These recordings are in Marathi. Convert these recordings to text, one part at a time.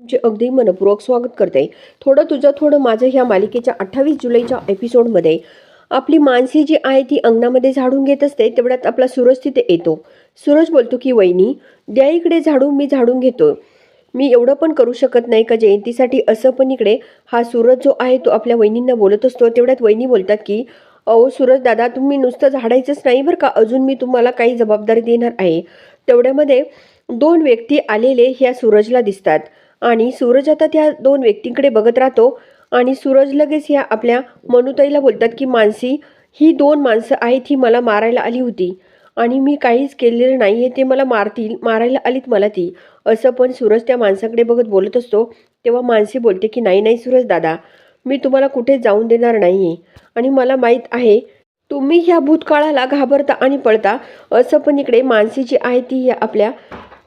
तुमचे अगदी मनपूर्वक स्वागत करते. थोडं तुझं थोडं माझं ह्या मालिकेच्या अठ्ठावीस जुलैच्या एपिसोडमध्ये. आपली मानसी जी आहे ती अंगणामध्ये झाडून घेत असते तेवढ्यात आपला सूरज तिथे येतो. सूरज बोलतो की वहिनी द्या इकडे झाडून मी झाडून घेतो मी एवढं पण करू शकत नाही का जयंतीसाठी असं पण इकडे हा सूरज जो आहे तो आपल्या वहिनींना बोलत असतो. तेवढ्यात वहिनी बोलतात की अहो सूरज दादा तुम्ही नुसतं झाडायचंच नाही बरं का? अजून मी तुम्हाला काही जबाबदारी देणार आहे. तेवढ्यामध्ये दोन व्यक्ती आलेले ह्या सूरजला दिसतात. आणि सूरज आता त्या दोन व्यक्तींकडे बघत राहतो. आणि सूरज लगेच ह्या आपल्या मनुताईला बोलतात की मानसी ही दोन माणसं आहेत ही मला मारायला आली होती. आणि मी काहीच केलेलं नाही आहे ते मला मारतील मारायला आलीत मला ती. असं पण सूरज त्या माणसाकडे बघत बोलत असतो. तेव्हा मानसी बोलते की नाही नाही सूरज दादा मी तुम्हाला कुठे जाऊन देणार नाही आहे आणि मला माहीत आहे तुम्ही ह्या भूतकाळाला घाबरता आणि पळता. असं पण इकडे मानसी जी आहे ती या आपल्या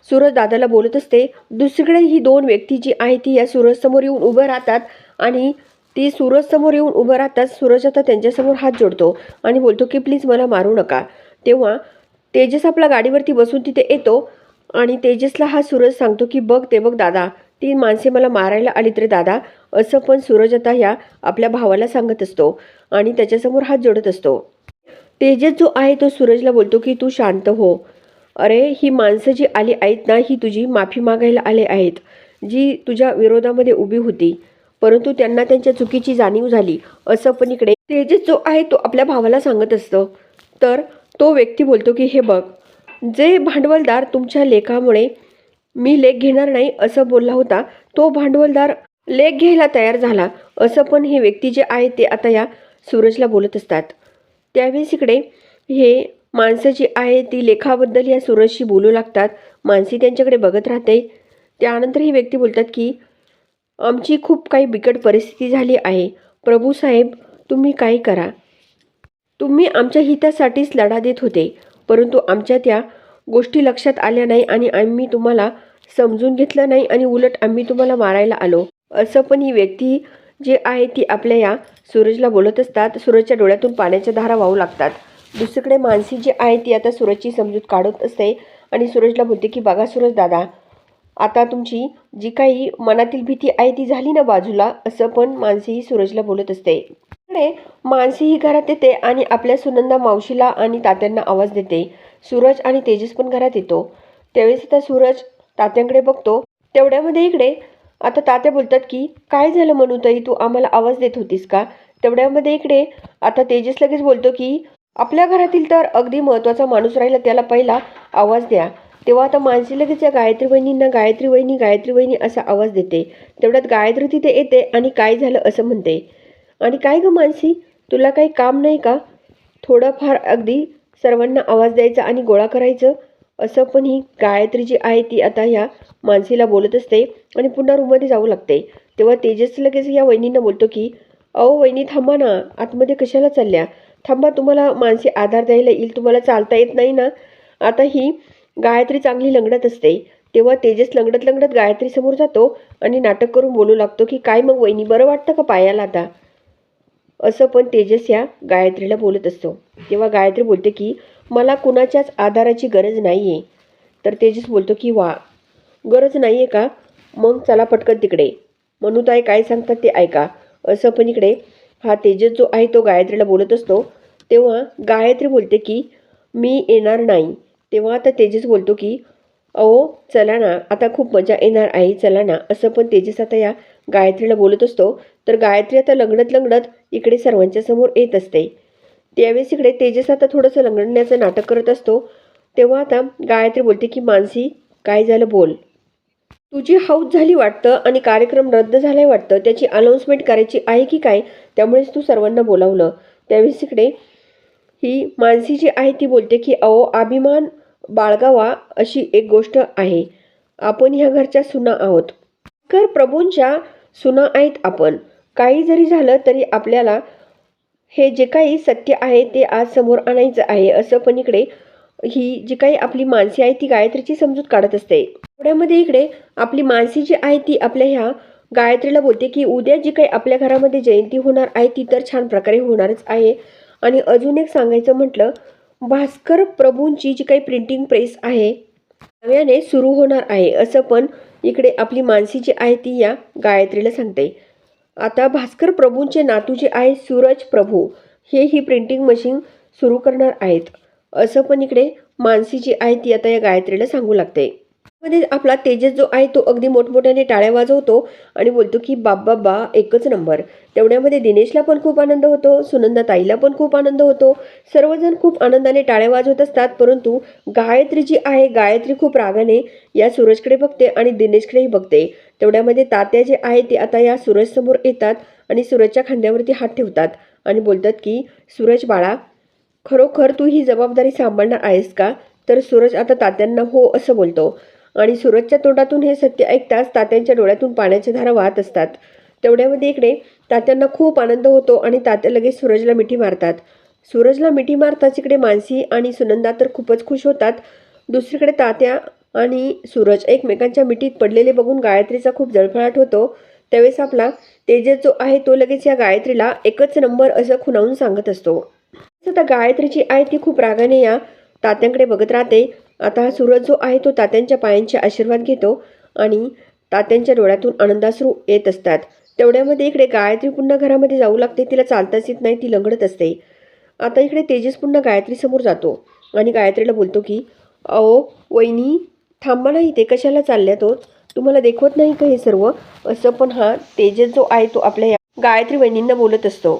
सूरज दादाला बोलत असते दुसरीकडे ही दोन व्यक्ती जी आहे ती या सूरजसमोर येऊन उभं राहतात आणि ती सूरजसमोर येऊन उभं राहतात सूरज आता त्यांच्यासमोर हात जोडतो आणि बोलतो की प्लीज मला मारू नका. तेव्हा तेजस आपल्या गाडीवरती बसून तिथे येतो आणि तेजसला हा सूरज सांगतो की बघ ते बघ दादा ती माणसे मला मारायला आलीत रे दादा. असं पण सूरज आता ह्या आपल्या भावाला सांगत असतो आणि त्याच्यासमोर हात जोडत असतो. तेजस जो आहे तो सूरजला बोलतो की तू शांत हो. अरे ही माणसं जी आली आहेत ना ही तुझी माफी मागायला आले आहेत जी तुझ्या विरोधामध्ये उभी होती. परंतु त्यांना त्यांच्या चुकीची जाणीव झाली. असं पण इकडे तेजस जो आहे तो आपल्या भावाला सांगत असतो. तर तो व्यक्ती बोलतो की हे बघ जे भांडवलदार तुमच्या लेखामुळे मी लेख घेणार नाही असं बोलला होता तो भांडवलदार लेख घ्यायला तयार झाला. असं पण हे व्यक्ती जे आहे ते आता या सूरजला बोलत असतात. त्यावेळेस इकडे हे माणसं जी आहे ती लेखाबद्दल या सूरजशी बोलू लागतात. मानसी त्यांच्याकडे बघत राहते. त्यानंतर ही व्यक्ती बोलतात की आमची खूप काही बिकट परिस्थिती झाली आहे. प्रभू साहेब तुम्ही काय करा? तुम्ही आमच्या हितासाठीच लढा देत होते परंतु आमच्या त्या गोष्टी लक्षात आल्या नाही आणि आम्ही तुम्हाला समजून घेतलं नाही आणि उलट आम्ही तुम्हाला मारायला आलो. असं पण ही व्यक्ती जे आहे ती आपल्या या सूरजला बोलत असतात. सूरजच्या डोळ्यातून पाण्याच्या धारा वाहू लागतात. दुसरीकडे मानसी जी आहे ती आता सूरजची समजूत काढत असते आणि सूरजला बोलते की बघा सूरज दादा आता तुमची जी काही मनातील भीती आहे ती झाली ना बाजूला? असं पण मानसीही सूरजला बोलत असते. इकडे मानसी घरात येते आणि आपल्या सुनंदा मावशीला आणि तात्यांना आवाज देते. सूरज आणि तेजस पण घरात येतो. त्यावेळेस आता सूरज तात्यांकडे बघतो. तेवढ्यामध्ये इकडे आता तात्या बोलतात की काय झालं म्हणू ताई तू आम्हाला आवाज देत होतीस का? तेवढ्यामध्ये इकडे आता तेजस लगेच बोलतो की आपल्या घरातील तर अगदी महत्त्वाचा माणूस राहिला त्याला पहिला आवाज द्या. तेव्हा आता मानसी लगेच या गायत्री वहिनींना गायत्री वहिनी गायत्री वहिनी असा आवाज देते. तेवढ्यात गायत्री तिथे येते आणि काय झालं असं म्हणते. आणि काय गं मानसी? तुला काही काम नाही का? थोडंफार अगदी सर्वांना आवाज द्यायचा आणि गोळा करायचं? असं पण ही गायत्री जी आहे ती आता ह्या मानसीला बोलत असते आणि पुन्हा रूममध्ये जाऊ लागते. तेव्हा तेजस लगेच या वहिनींना बोलतो की अहो वहिनी थांबा ना. आतमध्ये कशाला चालल्या? थांबा तुम्हाला मानसी आधार द्यायला येईल तुम्हाला चालता येत नाही ना? आता ही गायत्री चांगली लंगडत असते. तेव्हा तेजस लंगडत लंगडत गायत्रीसमोर जातो आणि नाटक करून बोलू लागतो की काय मग वहिनी बरं वाटतं का पायाला आता? असं पण तेजस या गायत्रीला बोलत असतो. तेव्हा गायत्री बोलते की मला कुणाच्याच आधाराची गरज नाही आहे तर तेजस बोलतो की वा गरज नाही आहे का? मग चला पटकन तिकडे. म्हणूताई काय सांगतात ते ऐका. असं पण इकडे हा तेजस जो आहे तो गायत्रीला बोलत असतो तेव्हा गायत्री बोलते की मी येणार नाही. तेव्हा आता तेजस बोलतो की अहो चला ना आता खूप मजा येणार आहे चला ना. असं पण तेजस आता या गायत्रीला बोलत असतो. तर गायत्री आता लंगडत लंगडत इकडे सर्वांच्या समोर येत असते. त्यावेळेस इकडे तेजस आता थोडंसं लंगडण्याचं नाटक करत असतो. तेव्हा आता गायत्री बोलते की मानसी काय झालं बोल. तुझी हौस झाली वाटतं आणि कार्यक्रम रद्द झालाय वाटतं त्याची अनाऊन्समेंट करायची आहे की काय त्यामुळेच तू सर्वांना बोलावलं. त्यावेळेस इकडे ही मानसी जी आहे ती बोलते की अहो अभिमान बाळगावा अशी एक गोष्ट आहे. आपण ह्या घरच्या सुना आहोत. कर प्रभूंच्या सुना आहेत आपण. काही जरी झालं तरी आपल्याला हे जे काही सत्य आहे ते आज समोर आणायचं आहे. असं पण इकडे ही जी काही आपली मानसी आहे ती गायत्रीची समजूत काढत असते. थोड्यामध्ये इकडे आपली मानसी जी आहे ती आपल्या ह्या गायत्रीला बोलते की उद्या जी काही आपल्या घरामध्ये जयंती होणार आहे ती तर छान प्रकारे होणारच आहे. आणि अजून एक सांगायचं म्हटलं भास्कर प्रभूंची जी काही प्रिंटिंग प्रेस आहे नव्याने सुरू होणार आहे असं पण इकडे आपली मानसी जी आहे ती या गायत्रीला सांगते. आता भास्कर प्रभूंचे नातू जे आहे सूरज प्रभू हे ही प्रिंटिंग मशीन सुरू करणार आहेत. असं पण इकडे मानसी जी आहे ती आता या गायत्रीला सांगू लागते. मध्ये आपला तेजस जो आहे तो अगदी मोठमोठ्याने टाळ्या वाजवतो आणि बोलतो की बाबा बा एकच नंबर. तेवढ्यामध्ये दिनेशला पण खूप आनंद होतो सुनंदा ताईला पण खूप आनंद होतो. सर्वजण खूप आनंदाने टाळ्या वाजवत असतात परंतु गायत्री जी आहे गायत्री खूप रागाने या सूरजकडे बघते आणि दिनेशकडेही बघते. तेवढ्यामध्ये तात्या जे आहे ते आता या सूरजसमोर येतात आणि सूरजच्या खांद्यावरती हात ठेवतात आणि बोलतात की सूरज बाळा खरोखर तू ही जबाबदारी सांभाळणार आहेस का? तर सूरज आता तात्यांना हो असं बोलतो. आणि सूरजच्या तोंडातून हे सत्य ऐकताच तात्यांच्या डोळ्यातून पाण्याच्या धारा वाहत असतात. तेवढ्यामध्ये इकडे तात्यांना खूप आनंद होतो आणि तात्या लगेच सूरजला मिठी मारतात. सूरजला मिठी मारताच इकडे मानसी आणि सुनंदा तर खूपच खुश होतात. दुसरीकडे तात्या आणि सूरज एकमेकांच्या मिठीत पडलेले बघून गायत्रीचा खूप जळफळाट होतो. त्यावेळेस आपला तेजस जो आहे तो लगेच या गायत्रीला एकच नंबर असं खुणावून सांगत असतो. आता गायत्रीची आहे ती खूप रागाने या तात्यांकडे बघत राहते. आता हा सूरज जो आहे तो तात्यांच्या पायांचे आशीर्वाद घेतो आणि तात्यांच्या डोळ्यातून आनंदाश्रू येत असतात. तेवढ्यामध्ये इकडे गायत्री पुन्हा घरामध्ये जाऊ लागते. तिला चालताच येत नाही. ती लंगडत असते. आता इकडे तेजस पुन्हा गायत्रीसमोर जातो आणि गायत्रीला बोलतो की अहो वहिनी थांबा नाही ते कशाला चालल्या तो? तुम्हाला देखवत नाही का हे सर्व? असं पण हा तेजस जो आहे तो आपल्या या गायत्री वहिनींना बोलत असतो.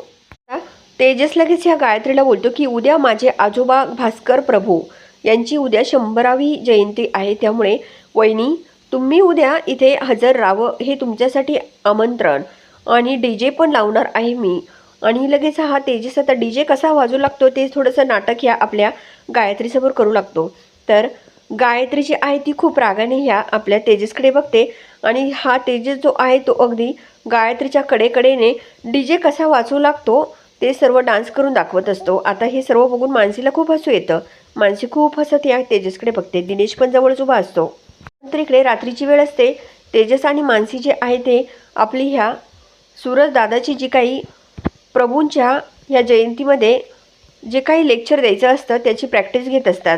तेजस लगेच ह्या गायत्रीला बोलतो की उद्या माझे आजोबा भास्कर प्रभू यांची उद्या शंभरावी जयंती आहे. त्यामुळे वहिनी तुम्ही उद्या इथे हजर राहावं हे तुमच्यासाठी आमंत्रण आणि डी जे पण लावणार आहे मी. आणि लगेच हा तेजस आता डी जे कसा वाजू लागतो ते थोडंसं नाटक ह्या आपल्या गायत्रीसमोर करू लागतो. तर गायत्री जी आहे ती खूप रागाने ह्या आपल्या तेजसकडे बघते आणि हा तेजस जो आहे तो अगदी गायत्रीच्या कडेकडेने डी जे कसा वाचू लागतो ते सर्व डान्स करून दाखवत असतो. आता हे सर्व बघून मानसीला खूप हसू येतं. मानसी खूप हसत या तेजसकडे बघते. दिनेश पण जवळच उभा असतो. नंतर इकडे रात्रीची वेळ असते. तेजस आणि मानसी जे आहे ते आपली ह्या सूरज दादाची जी काही प्रभूंच्या ह्या जयंतीमध्ये जे काही लेक्चर द्यायचं असतं त्याची प्रॅक्टिस घेत असतात.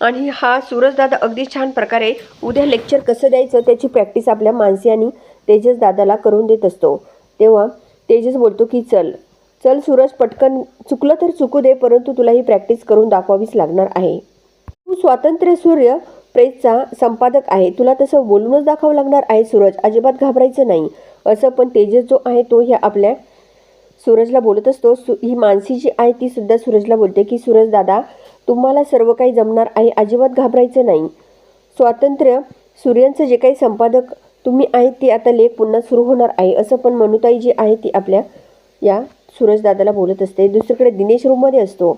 आणि हा सूरजदादा अगदी छान प्रकारे उद्या लेक्चर कसं द्यायचं त्याची प्रॅक्टिस आपल्या मानसी आणि तेजस दादाला करून देत असतो. तेव्हा तेजस बोलतो की चल चल सूरज पटकन चुकलं तर चुकू दे परंतु तुला ही प्रॅक्टिस करून दाखवावीच लागणार आहे. तू स्वातंत्र्य सूर्य प्रेसचा संपादक आहे. तुला तसं बोलूनच दाखवावं लागणार आहे सूरज. अजिबात घाबरायचं नाही. असं पण तेजस जो आहे तो ह्या आपल्या सूरजला बोलत असतो. सु ही मानसी जी आहे ती सुद्धा सूरजला बोलते की सूरज दादा तुम्हाला सर्व काही जमणार आहे. अजिबात घाबरायचं नाही. स्वातंत्र्य सूर्यांचं जे काही संपादक तुम्ही आहेत ते आता लेख पुन्हा सुरू होणार आहे. असं पण मनुताई जी आहे ती आपल्या या सूरज दादाला बोलत असते. दुसरीकडे दिनेश रूममध्ये असतो.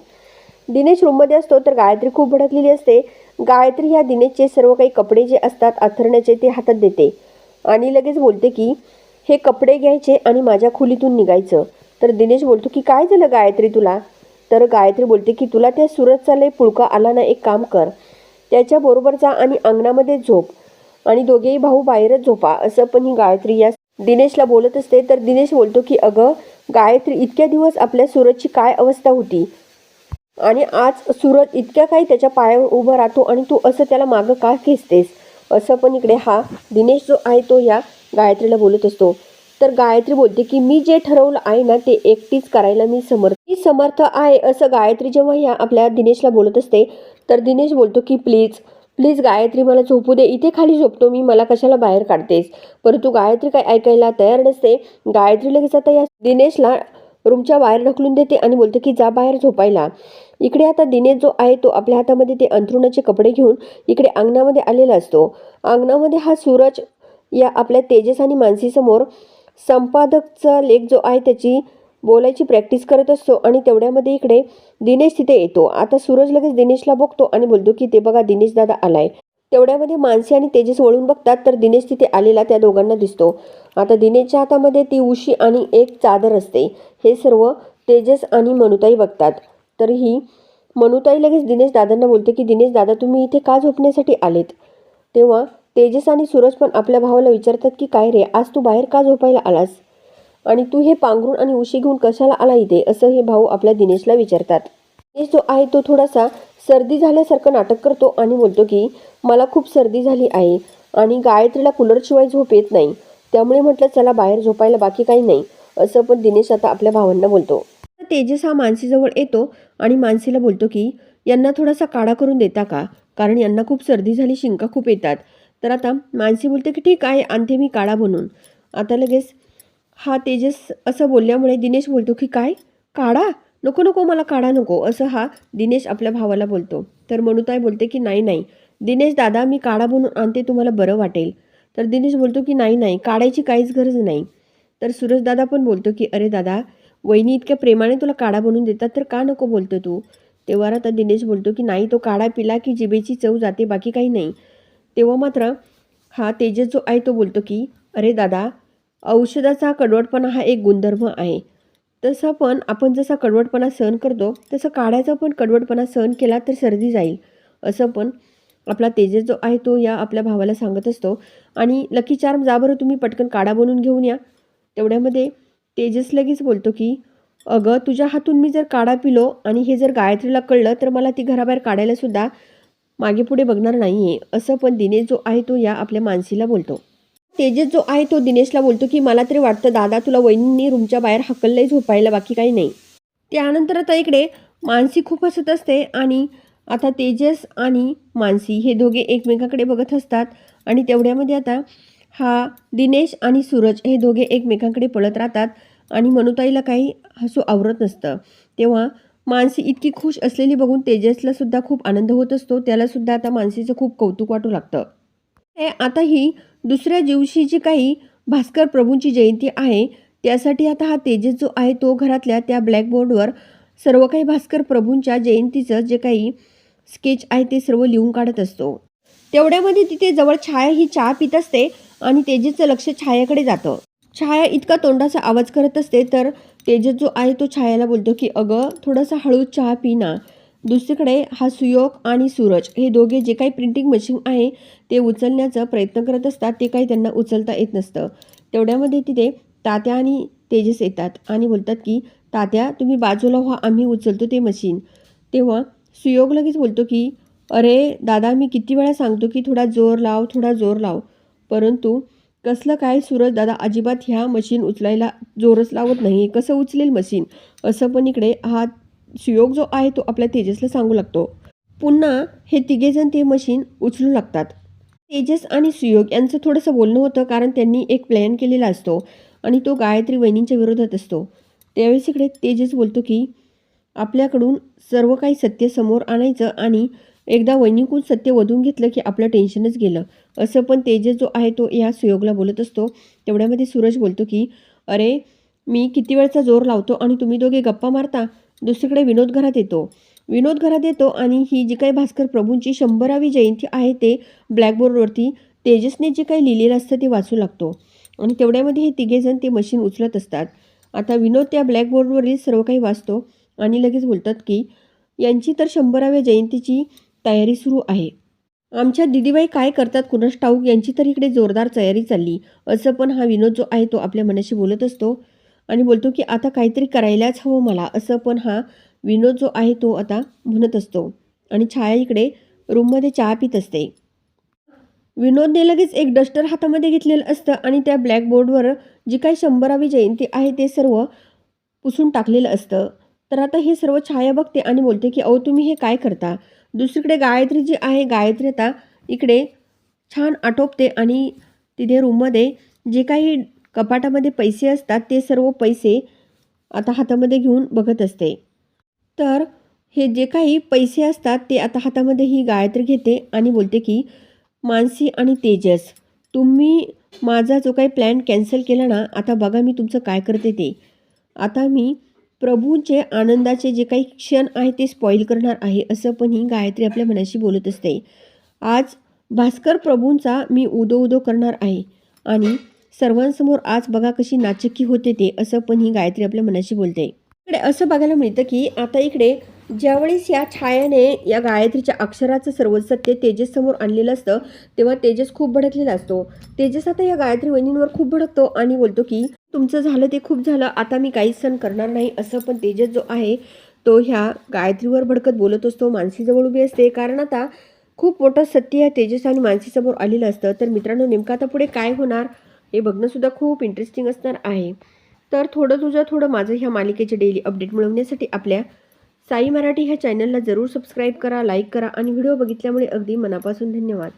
दिनेश रूममध्ये असतो तर गायत्री खूप भडकलेली असते. गायत्री ह्या दिनेशचे सर्व काही कपडे जे असतात अथरण्याचे ते हातात देते. आणि लगेच बोलते की हे कपडे घ्यायचे आणि माझ्या खोलीतून निघायचं. तर दिनेश बोलतो की काय झालं गायत्री तुला? तर गायत्री बोलते की तुला त्या सूरजचा लय पुळका आला ना एक काम कर. त्याच्याबरोबर जा आणि अंगणामध्ये झोप. आणि दोघेही भाऊ बाहेरच झोपा. असं पण ही गायत्री या दिनेशला बोलत असते. तर दिनेश बोलतो की अगं गायत्री इतक्या दिवस आपल्या सूरजची काय अवस्था होती? आणि आज सूरज इतक्या काही त्याच्या पायावर उभं राहतो आणि तू असं त्याला मागं का खेचतेस? असं पण इकडे हा दिनेश जो आहे तो या गायत्रीला बोलत असतो. तर गायत्री बोलते की मी जे ठरवलं आहे ना ते एकटीच करायला मी समर्थ मी समर्थ आहे असं गायत्री जेव्हा ह्या आपल्या दिनेशला बोलत असते तर दिनेश बोलतो की प्लीज प्लीज गायत्री मला झोपू दे. इथे खाली झोपतो मी. मला कशाला बाहेर काढतेस? परंतु गायत्री काय ऐकायला तयार नसते. गायत्री लगेच आता या दिनेशला रूमच्या बाहेर ढकलून देते आणि बोलते की जा बाहेर झोपायला. इकडे आता दिनेश जो आहे तो आपल्या हातामध्ये ते अंथरुणाचे कपडे घेऊन इकडे अंगणामध्ये आलेला असतो. अंगणामध्ये हा सूरज या आपल्या तेजस आणि मानसीसमोर संपादकचा लेख जो आहे त्याची बोलायची प्रॅक्टिस करत असतो आणि तेवढ्यामध्ये इकडे दिनेश तिथे येतो. आता सूरज लगेच दिनेशला बघतो आणि बोलतो की ते बघा दिनेश दादा आलाय. तेवढ्यामध्ये मानसी आणि तेजस वळून बघतात तर दिनेश तिथे आलेला त्या दोघांना दिसतो. आता दिनेशच्या हातामध्ये ती उशी आणि एक चादर असते. हे सर्व तेजस आणि मनुताई बघतात. तर ही मनुताई लगेच दिनेश दादांना बोलते की दिनेश दादा तुम्ही इथे का झोपण्यासाठी आलेत? तेव्हा तेजस आणि सूरज पण आपल्या भावाला विचारतात की काय रे आज तू बाहेर का झोपायला आलास? आणि तू हे पांघरून आणि उशी घेऊन कशाला आला इथे? असं हे भाऊ आपल्या दिनेशला विचारतात. दिनेश जो आहे तो थोडासा सर्दी झाल्यासारखं नाटक करतो आणि बोलतो की मला खूप सर्दी झाली आहे आणि गायत्रीला कूलरशिवाय झोप येत नाही. त्यामुळे म्हटलं चला बाहेर झोपायला बाकी काही नाही. असं पण दिनेश आता आपल्या भावांना बोलतो. तेजस हा मानसीजवळ येतो आणि मानसीला बोलतो की यांना थोडासा काढा करून देता का? कारण यांना खूप सर्दी झाली शिंका खूप येतात. तर आता मानसी बोलते की ठीक आहे आणते मी काढा बनवून आता लगेच हा तेजस असं बोलल्यामुळे दिनेश बोलतो की काय? काढा? नको नको मला काढा नको असं हा दिनेश आपल्या भावाला बोलतो. तर मनुताई बोलते की नाही नाही. दिनेश दादा मी काढा बनवून आणते तुम्हाला बरं वाटेल. तर दिनेश बोलतो की नाही नाही. काढायची काहीच गरज नाही. तर सूरजदादा पण बोलतो की अरे दादा वहिनी इतक्या प्रेमाने तुला काढा बनवून देतात तर का नको बोलतो तू? तेव्हा आता दिनेश बोलतो की नाही तो काढा पिला की जिभेची चव जाते बाकी काही नाही. तेव्हा मात्र हा तेजस जो आहे तो बोलतो की अरे दादा औषधाचा कडवटपणा हा एक गुणधर्म आहे. तसं पण आपण जसा कडवटपणा सहन करतो तसं काढ्याचा पण कडवटपणा सहन केला तर सर्दी जाईल असं पण आपला तेजस जो आहे तो या आपल्या भावाला सांगत असतो. आणि लकी चार्म जा बरं तुम्ही पटकन काढा बनवून घेऊन या. तेवढ्यामध्ये तेजस लगेच बोलतो की अगं तुझ्या हातून मी जर काढा पिलो आणि हे जर गायत्रीला कळलं तर मला ती घराबाहेर काढायलासुद्धा मागे पुढे बघणार नाही आहे असं पण दिनेश जो आहे तो या आपल्या मानसीला बोलतो. तेजस जो आहे तो दिनेशला बोलतो की मला तरी वाटतं दादा तुला वहिनींनी रूमच्या बाहेर हकललंय झोपायला बाकी काही नाही. त्यानंतर आता इकडे मानसी खूप हसत असते आणि आता तेजस आणि मानसी हे दोघे एकमेकाकडे बघत असतात आणि तेवढ्यामध्ये आता हा दिनेश आणि सूरज हे दोघे एकमेकांकडे पळत राहतात आणि मनुताईला काही हसू आवरत नसतं. तेव्हा मानसी इतकी खुश असलेली बघून तेजसला सुद्धा खूप आनंद होत असतो. त्यालासुद्धा आता मानसीचं खूप कौतुक वाटू लागतं. हे आता ही दुसऱ्या दिवशी जी काही भास्कर प्रभूंची जयंती आहे. त्यासाठी आता हा तेजस जो आहे तो घरातल्या त्या ब्लॅकबोर्डवर सर्व काही भास्कर प्रभूंच्या जयंतीचं जे काही स्केच आहे ते सर्व लिहून काढत असतो. तेवढ्यामध्ये तिथे जवळ छाया ही चहा पित असते आणि तेजेचं लक्ष छायाकडे जातं. छाया इतका तोंडाचा आवाज करत असते तर तेजस जो आहे तो छायाला बोलतो की अगं थोडासा हळूच चहा पिना दुसरीकडे हा सुयोग आणि सूरज हे दोघे जे काही प्रिंटिंग मशीन आहे ते उचलण्याचा प्रयत्न करत असतात ते काही त्यांना उचलता येत नसतं. तेवढ्यामध्ये तिथे तात्या आणि तेजस येतात आणि बोलतात की तात्या तुम्ही बाजूला व्हा आम्ही उचलतो ते मशीन तेव्हा सुयोग लगेच बोलतो की अरे दादा मी किती वेळा सांगतो की थोडा जोर लाव थोडा जोर लाव. परंतु कसलं काय सूरज दादा अजिबात ह्या मशीन उचलायला जोरच लावत नाही कसं उचलेल मशीन असं पण इकडे हा सुयोग जो आहे तो आपल्या तेजसला सांगू लागतो. पुन्हा हे तिघेजण ते मशीन उचलू लागतात. तेजस आणि सुयोग यांचं थोडंसं बोलणं होतं कारण त्यांनी एक प्लॅन केलेला असतो आणि तो गायत्री वहिनींच्या विरोधात असतो. त्यावेळेस इकडे तेजस बोलतो की आपल्याकडून सर्व काही सत्य समोर आणायचं आणि एकदा वैनिकून सत्य वधून घेतलं की आपलं टेन्शनच गेलं. असं पण तेजस जो आहे तो या सुयोगला बोलत असतो. तेवढ्यामध्ये सूरज बोलतो की अरे मी किती वेळचा जोर लावतो आणि तुम्ही दोघे गप्पा मारता? दुसरीकडे विनोद घरात येतो. विनोद घरात येतो आणि ही जी काही भास्कर प्रभूंची शंभरावी जयंती आहे ते ब्लॅकबोर्डवरती तेजसने जे काही लिहिलेलं असतं ते वाचू लागतो. आणि तेवढ्यामध्ये हे तिघेजण ते मशीन उचलत असतात. आता विनोद त्या ब्लॅकबोर्डवरील सर्व काही वाचतो आणि लगेच बोलतात की यांची तर शंभराव्या जयंतीची तयारी सुरू आहे. आमच्या दिदीबाई काय करतात कुणास ठाऊक यांची तर इकडे जोरदार तयारी चालली. असं पण हा विनोद जो आहे तो आपल्या मनाशी बोलत असतो. आणि बोलतो की आता काहीतरी करायलाच हवं मला. असं पण हा विनोद जो आहे तो आता म्हणत असतो. आणि छाया इकडे रूममध्ये चहा पित असते. विनोदने लगेच एक डस्टर हातामध्ये घेतलेलं असतं आणि त्या ब्लॅकबोर्डवर जी काही शंभरावी जयंती आहे ते सर्व पुसून टाकलेलं असतं. तर आता हे सर्व छाया बघते आणि बोलते की अहो तुम्ही हे काय करता? दुसरीकडे गायत्री जी आहे गायत्री आता इकडे छान आटोपते आणि तिथे रूममध्ये जे काही कपाटामध्ये पैसे असतात ते सर्व पैसे आता हातामध्ये घेऊन बघत असते. तर हे जे काही पैसे असतात ते आता हातामध्ये ही गायत्री घेते आणि बोलते की मानसी आणि तेजस तुम्ही माझा जो काही प्लॅन कॅन्सल केला ना आता बघा मी तुमचं काय करते ते. आता मी प्रभूंचे आनंदाचे जे काही क्षण आहे ते स्पॉईल करणार आहे असं पण ही गायत्री आपल्या मनाशी बोलत असते. आज भास्कर प्रभूंचा मी उदो उदो करणार आहे आणि सर्वांसमोर आज बघा कशी नाचक्की होते ते असं पण ही गायत्री आपल्या मनाशी बोलते. इकडे असं बघायला मिळतं की आता इकडे ज्यावेळेस या छायाने या गायत्रीच्या अक्षराचं सर्व सत्य तेजस समोर आणलेलं असतं तेव्हा तेजस खूप भडकलेला असतो. तेजस आता या गायत्री वहिनींवर खूप भडकतो आणि बोलतो की तुमचं झालं ते खूप झालं आता मी काहीच सण करणार नाही असं पण तेजस जो आहे तो ह्या गायत्रीवर भडकत बोलत असतो मानसीजवळ उभी असते. कारण आता खूप मोठं सत्य या तेजस आणि मानसीसमोर आलेलं असतं. तर मित्रांनो नेमकं आता पुढे काय होणार? हे बघणंसुद्धा खूप इंटरेस्टिंग असणार आहे. तर थोडं तुझं थोडं माझं ह्या मालिकेचे डेली अपडेट मिळवण्यासाठी आपल्या साई मराठी ह्या चॅनलला जरूर सबस्क्राईब करा लाईक करा आणि व्हिडिओ बघितल्यामुळे अगदी मनापासून धन्यवाद.